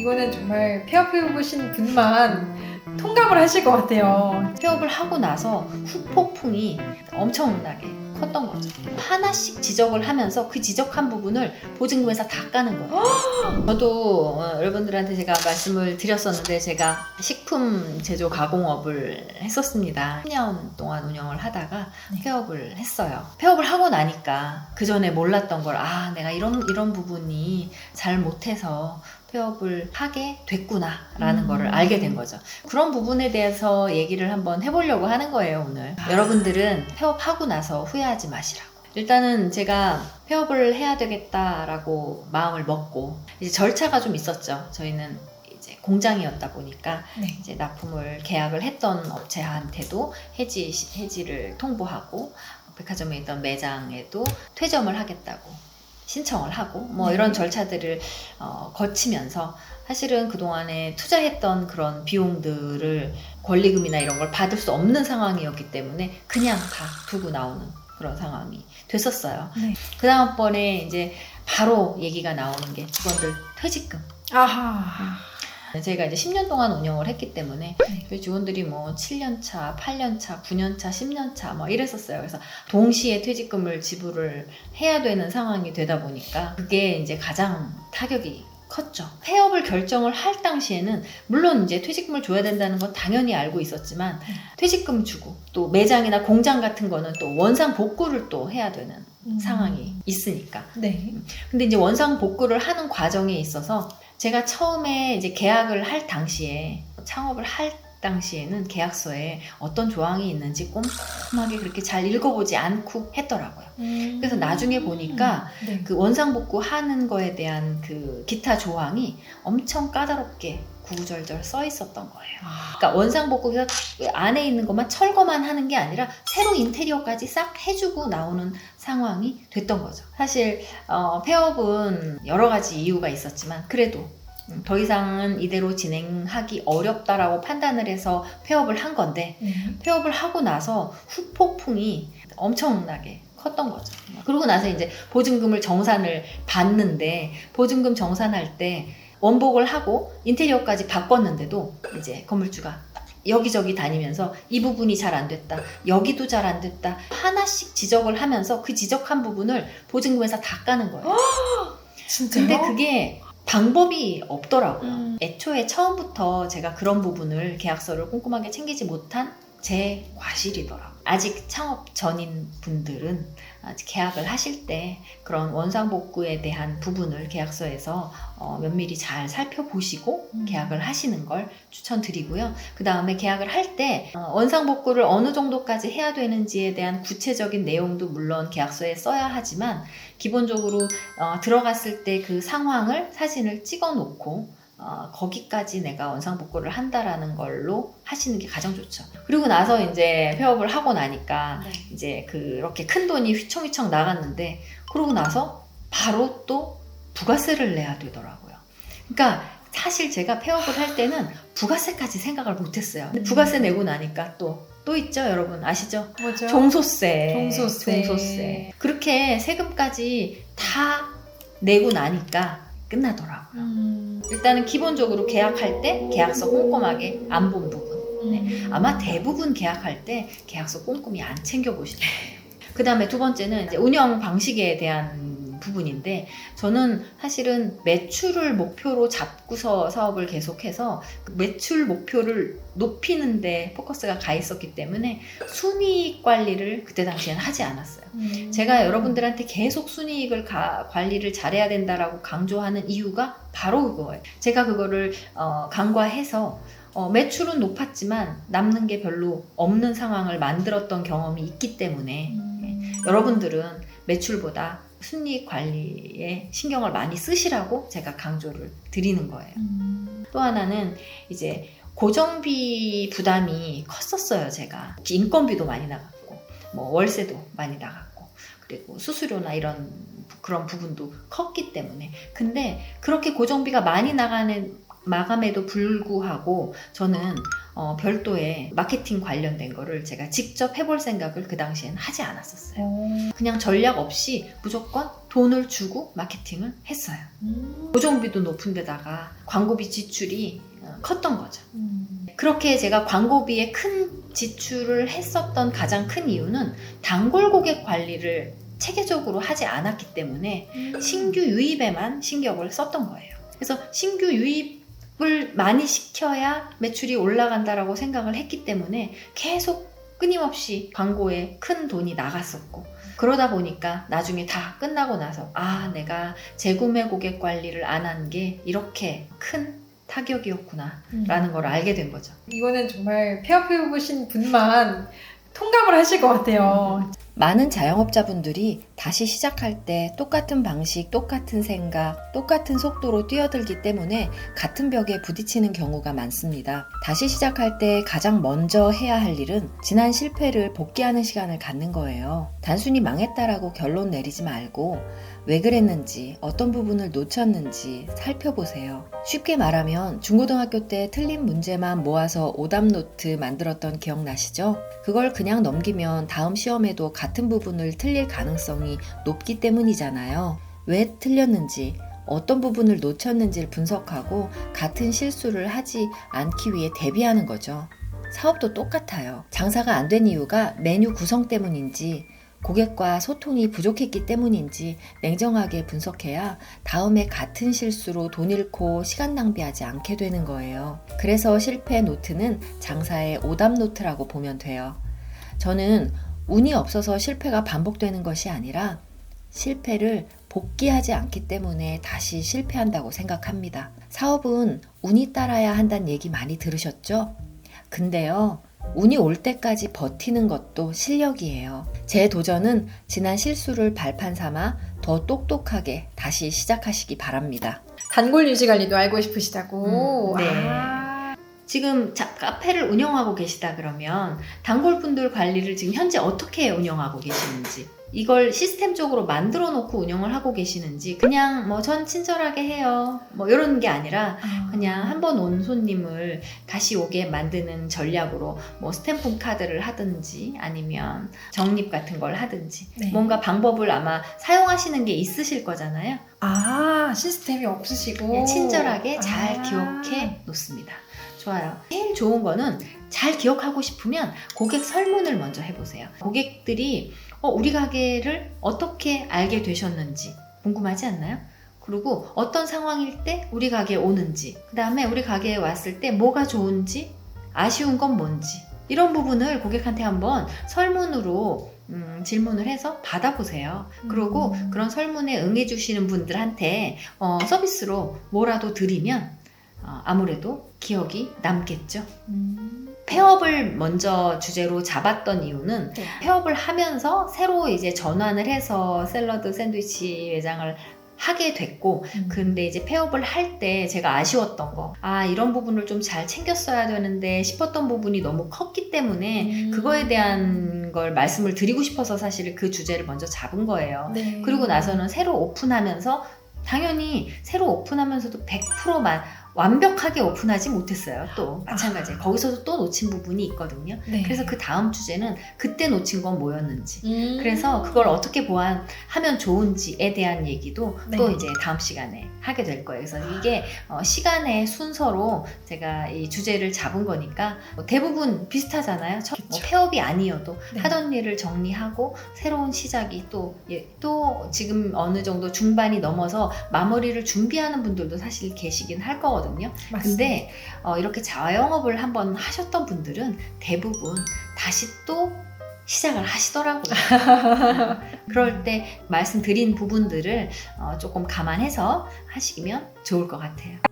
이거는 정말 폐업해보신 분만 통감을 하실 것 같아요. 폐업을 하고 나서 후폭풍이 엄청나게 컸던 거죠. 하나씩 지적을 하면서 그 지적한 부분을 보증금에서 다 까는 거예요. 저도 어, 여러분들한테 제가 말씀을 드렸었는데 제가 식품 제조 가공업을 했었습니다. 10년 동안 운영을 하다가 네. 폐업을 했어요. 폐업을 하고 나니까 그 전에 몰랐던 걸 아, 내가 이런 이런 부분이 잘 못해서 폐업을 하게 됐구나라는 음. 거를 알게 된 거죠. 그런 부분에 대해서 얘기를 한번 해보려고 하는 거예요, 오늘. 아. 여러분들은 폐업하고 나서 후회하지 마시라고. 일단은 제가 폐업을 해야 되겠다라고 마음을 먹고, 이제 절차가 좀 있었죠. 저희는 이제 공장이었다 보니까 네. 이제 납품을 계약을 했던 업체한테도 해지, 해지를 통보하고, 백화점에 있던 매장에도 퇴점을 하겠다고 신청을 하고, 뭐 네. 이런 절차들을 어, 거치면서 사실은 그동안에 투자했던 그런 비용들을 권리금이나 이런 걸 받을 수 없는 상황이었기 때문에 그냥 다 두고 나오는 그런 상황이 됐었어요. 네. 그 다음번에 이제 바로 얘기가 나오는 게 직원들 퇴직금. 아하. 저희가 이제 10년 동안 운영을 했기 때문에 네. 저희 직원들이 뭐 7년 차, 8년 차, 9년 차, 10년 차 뭐 이랬었어요. 그래서 동시에 퇴직금을 지불을 해야 되는 상황이 되다 보니까 그게 이제 가장 타격이 컸죠. 폐업을 결정을 할 당시에는 물론 이제 퇴직금을 줘야 된다는 건 당연히 알고 있었지만 네. 퇴직금 주고 또 매장이나 공장 같은 거는 또 원상 복구를 또 해야 되는 음. 상황이 있으니까. 네. 근데 이제 원상 복구를 하는 과정에 있어서 제가 처음에 이제 계약을 할 당시에 창업을 할 당시에는 계약서에 어떤 조항이 있는지 꼼꼼하게 그렇게 잘 읽어보지 않고 했더라고요. 그래서 나중에 보니까 네. 그 원상 복구 하는 거에 대한 그 기타 조항이 엄청 까다롭게 구구절절 써 있었던 거예요. 아, 그러니까 원상 복구가 안에 있는 것만 철거만 하는 게 아니라 새로 인테리어까지 싹 해주고 나오는 상황이 됐던 거죠. 사실 어, 폐업은 여러 가지 이유가 있었지만 그래도 음, 더 이상은 이대로 진행하기 어렵다라고 판단을 해서 폐업을 한 건데 네. 폐업을 하고 나서 후폭풍이 엄청나게 컸던 거죠. 그러고 나서 이제 보증금을 정산을 받는데 보증금 정산할 때 원복을 하고 인테리어까지 바꿨는데도 이제 건물주가 여기저기 다니면서 이 부분이 잘 안 됐다. 여기도 잘 안 됐다. 하나씩 지적을 하면서 그 지적한 부분을 보증금에서 다 까는 거예요. 진짜요? 근데 그게 방법이 없더라고요. 음. 애초에 처음부터 제가 그런 부분을 계약서를 꼼꼼하게 챙기지 못한 제 과실이더라고요. 아직 창업 전인 분들은 아직 계약을 하실 때 그런 원상복구에 대한 부분을 계약서에서 어, 면밀히 잘 살펴보시고 음. 계약을 하시는 걸 추천드리고요. 그 다음에 계약을 할때 어, 원상복구를 어느 정도까지 해야 되는지에 대한 구체적인 내용도 물론 계약서에 써야 하지만 기본적으로 어, 들어갔을 때 그 상황을 사진을 찍어 놓고 어, 거기까지 내가 원상복구를 한다라는 걸로 하시는 게 가장 좋죠. 그리고 나서 이제 폐업을 하고 나니까 네. 이제 그렇게 큰 돈이 휘청휘청 나갔는데 그러고 나서 바로 또 부가세를 내야 되더라고요. 그러니까 사실 제가 폐업을 할 때는 부가세까지 생각을 못했어요. 근데 부가세 내고 나니까 또또 있죠, 여러분 아시죠? 뭐죠? 종소세, 종소세. 종소세. 그렇게 세금까지 다 내고 나니까 끝나더라고요. 음. 일단은 기본적으로 계약할 때 계약서 꼼꼼하게 안 본 부분. 네. 음. 아마 대부분 계약할 때 계약서 꼼꼼히 안 챙겨보실 거예요. 그 다음에 두 번째는 이제 운영 방식에 대한 부분인데 저는 사실은 매출을 목표로 잡고서 사업을 계속해서 그 매출 목표를 높이는데 포커스가 가 있었기 때문에 순이익 관리를 그때 당시에는 하지 않았어요. 음. 제가 여러분들한테 계속 순이익을 가- 관리를 잘해야 된다라고 강조하는 이유가 바로 그거예요. 제가 그거를 어, 간과해서 어, 매출은 높았지만 남는 게 별로 없는 상황을 만들었던 경험이 있기 때문에 음. 여러분들은 매출보다 순이익 관리에 신경을 많이 쓰시라고 제가 강조를 드리는 거예요. 음. 또 하나는 이제 고정비 부담이 컸었어요, 제가. 인건비도 많이 나갔고, 뭐 월세도 많이 나갔고, 그리고 수수료나 이런 그런 부분도 컸기 때문에. 근데 그렇게 고정비가 많이 나가는 마감에도 불구하고 저는 어, 별도의 마케팅 관련된 거를 제가 직접 해볼 생각을 그 당시엔 하지 않았었어요. 어. 그냥 전략 없이 무조건 돈을 주고 마케팅을 했어요. 음. 고정비도 높은 데다가 광고비 지출이 어, 컸던 거죠. 음. 그렇게 제가 광고비에 큰 지출을 했었던 가장 큰 이유는 단골 고객 관리를 체계적으로 하지 않았기 때문에 신규 유입에만 신경을 썼던 거예요. 그래서 신규 유입 을 많이 시켜야 매출이 올라간다라고 생각을 했기 때문에 계속 끊임없이 광고에 큰 돈이 나갔었고 그러다 보니까 나중에 다 끝나고 나서 아 내가 재구매 고객 관리를 안 한 게 이렇게 큰 타격이었구나 음. 라는 걸 알게 된 거죠. 이거는 정말 폐업해 보신 분만 통감을 하실 것 같아요. 많은 자영업자분들이 다시 시작할 때 똑같은 방식, 똑같은 생각, 똑같은 속도로 뛰어들기 때문에 같은 벽에 부딪히는 경우가 많습니다. 다시 시작할 때 가장 먼저 해야 할 일은 지난 실패를 복귀하는 시간을 갖는 거예요. 단순히 망했다라고 결론 내리지 말고 왜 그랬는지, 어떤 부분을 놓쳤는지 살펴보세요. 쉽게 말하면 중고등학교 때 틀린 문제만 모아서 오답 노트 만들었던 기억나시죠? 그걸 그냥 넘기면 다음 시험에도 같은 부분을 틀릴 가능성이 높기 때문이잖아요. 왜 틀렸는지, 어떤 부분을 놓쳤는지를 분석하고 같은 실수를 하지 않기 위해 대비하는 거죠. 사업도 똑같아요. 장사가 안 된 이유가 메뉴 구성 때문인지, 고객과 소통이 부족했기 때문인지 냉정하게 분석해야 다음에 같은 실수로 돈 잃고 시간 낭비하지 않게 되는 거예요. 그래서 실패 노트는 장사의 오답 노트라고 보면 돼요. 저는 운이 없어서 실패가 반복되는 것이 아니라 실패를 복귀하지 않기 때문에 다시 실패한다고 생각합니다. 사업은 운이 따라야 한다는 얘기 많이 들으셨죠? 근데요, 운이 올 때까지 버티는 것도 실력이에요. 제 도전은 지난 실수를 발판 삼아 더 똑똑하게 다시 시작하시기 바랍니다. 단골 유지 관리도 알고 싶으시다고. 음, 네. 아, 지금 자- 카페를 운영하고 계시다 그러면 단골분들 관리를 지금 현재 어떻게 운영하고 계시는지 이걸 시스템적으로 만들어 놓고 운영을 하고 계시는지 그냥 뭐 전 친절하게 해요 뭐 이런 게 아니라 그냥 한번 온 손님을 다시 오게 만드는 전략으로 뭐 스탬프 카드를 하든지 아니면 적립 같은 걸 하든지 네. 뭔가 방법을 아마 사용하시는 게 있으실 거잖아요 아, 시스템이 없으시고. 그냥 친절하게 잘 아. 기억해 놓습니다. 좋아요. 제일 좋은 거는 잘 기억하고 싶으면 고객 설문을 먼저 해보세요. 고객들이 어, 우리 가게를 어떻게 알게 되셨는지 궁금하지 않나요? 그리고 어떤 상황일 때 우리 가게에 오는지, 그 다음에 우리 가게에 왔을 때 뭐가 좋은지, 아쉬운 건 뭔지, 이런 부분을 고객한테 한번 설문으로 음, 질문을 해서 받아보세요. 그리고 음. 그런 설문에 응해주시는 분들한테 어, 서비스로 뭐라도 드리면 어, 아무래도 기억이 남겠죠. 음. 폐업을 먼저 주제로 잡았던 이유는 네. 폐업을 하면서 새로 이제 전환을 해서 샐러드 샌드위치 매장을 하게 됐고 음. 근데 이제 폐업을 할 때 제가 아쉬웠던 거, 아, 이런 부분을 좀 잘 챙겼어야 되는데 싶었던 부분이 너무 컸기 때문에 음. 그거에 대한 걸 말씀을 드리고 싶어서 사실 그 주제를 먼저 잡은 거예요. 네. 그리고 나서는 새로 오픈하면서 당연히 새로 오픈하면서도 100%만 완벽하게 오픈하지 못했어요. 또 마찬가지. 거기서도 또 놓친 부분이 있거든요. 네. 그래서 그 다음 주제는 그때 놓친 건 뭐였는지. 음. 그래서 그걸 어떻게 보완하면 좋은지에 대한 얘기도 네. 또 이제 다음 시간에 하게 될 거예요. 그래서 이게 어, 시간의 순서로 제가 이 주제를 잡은 거니까 뭐 대부분 비슷하잖아요. 첫- 뭐. 폐업이 아니어도 네. 하던 일을 정리하고 새로운 시작이 또, 예, 또 지금 어느 정도 중반이 넘어서 마무리를 준비하는 분들도 사실 계시긴 할 거거든요. 맞습니다. 근데 어, 이렇게 자영업을 한번 하셨던 분들은 대부분 다시 또 시작을 하시더라고요. 그럴 때 말씀드린 부분들을 어, 조금 감안해서 하시면 좋을 것 같아요.